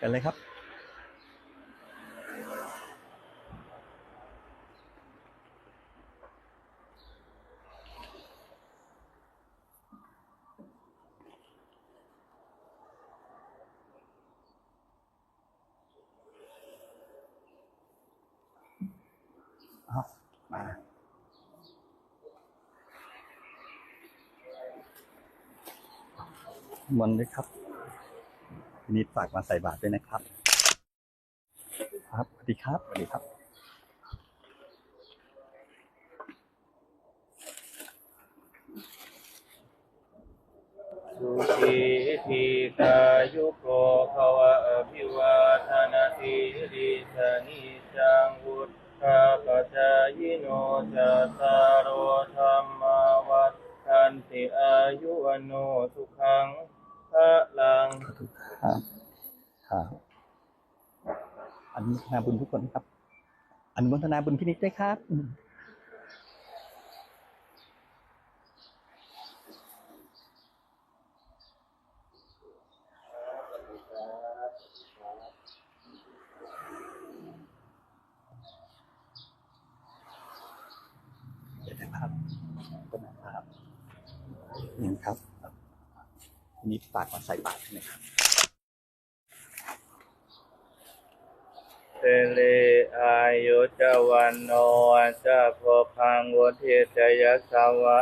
กันเลยครับเอามามนต์ด้วยครับ นิดฝากมาใส่บาตรด้วยนะครับ ครับสวัสดีครับสวัสดีครับสุขีทีกายุโกภวะอภิวาทนาทีริสนิจังวุฒาปจายโนจัตตารโอธรรมาวัฏทันติอายุวันโนสุขังพระลัง ครับครับ อนุโมทนาบุญทุกคนครับ อนุโมทนาบุญพินิจด้วยครับเดี๋ยวนะครับต้นนะครับนี่ครับพินิจฝากมาใส่บาตรใช่ไหมครับ เตเลอายุจวันโนจะพพังวุทิจยสวะ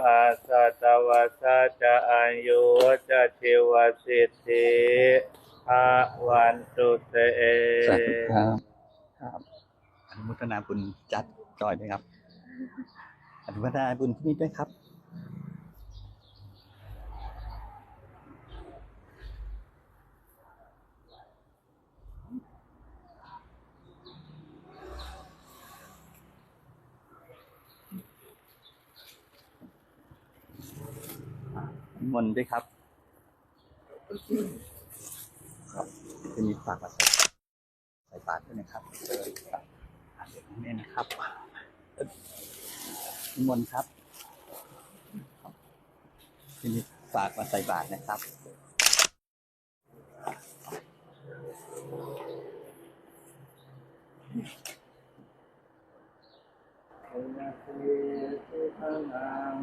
สัตวะสัจะอายุจะชิวสิทธิภาวันตุเตสาธุครับครับอนุโมทนาบุญจัดจอยด้วยครับอนุโมทนาบุญที่นี่ด้วยครับ มนต์ด้วยครับครับ จะมีฝากมาใส่ใส่บาตรด้วยนะครับนเดี๋ยวนี้นะครับนิมนต์ครับครับทีนี้ฝากมาใส่บาตรนะครับนาทีสุขัง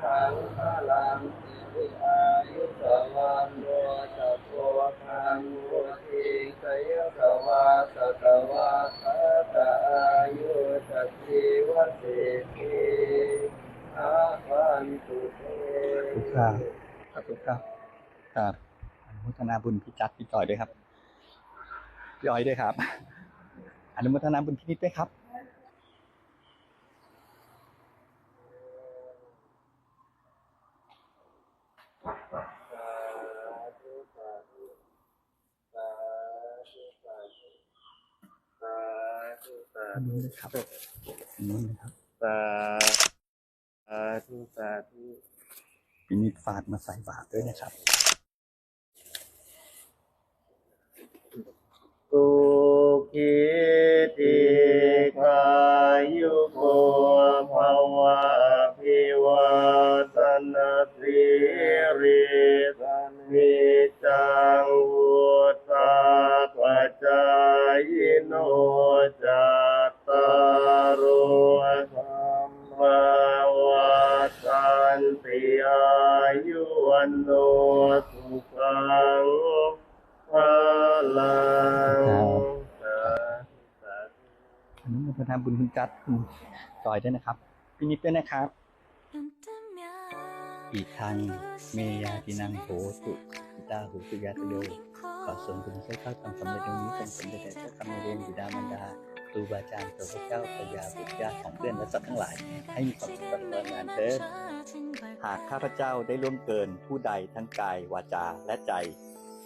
ขังพลังสิริอายุสวันโรจะโพคังวุทิสยสวาสตวาคาตาอายุสัจิวสิทิอาวันตุเตทุครับครับทุกครับครับอนุโมทนาบุญพี่จัดพี่จอยด้วยครับพี่อ้อยด้วยครับอนุโมทนาบุญพี่นิดด้วยครับ สาธุสาธุสาธุสาธุสา ธุสาอันธุนู้นเลยครับอันนู้นเลยครับสาธุสาธุพี่นิดฝากมาใส่บาตรด้วยนะครับ นติอายุวันโนสุขังพลังสาธุสาธุอนุโมทนาบุญคุณจัดคุณจอยด้วยนะครับพี่นิดด้วยนะครับ อีกทางเมยาตินังโหตุปิตาหูตุยาตโยขอส่วนบุญให้เข้าวทำสำเร็จตรงนี้จงสำเร็จแด่เจ้ากรรมนายเวรบิดามารดาครูบาอาจารย์ตัวพระเจ้าพระยาบุตรญาของเพื่อนและสัตว์ทั้งหลาย ให้มีความสุขตลอดงานเถิด หากข้าพเจ้าได้ล่วงเกินผู้ใดทั้งกายวาจาและใจ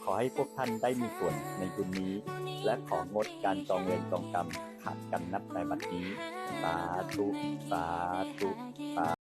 ขอให้พวกท่านได้มีส่วนในบุญนี้ และของดการจองเวรจองกรรมขาดกันนับแต่บัดนี้ สาธุ สาธุ สา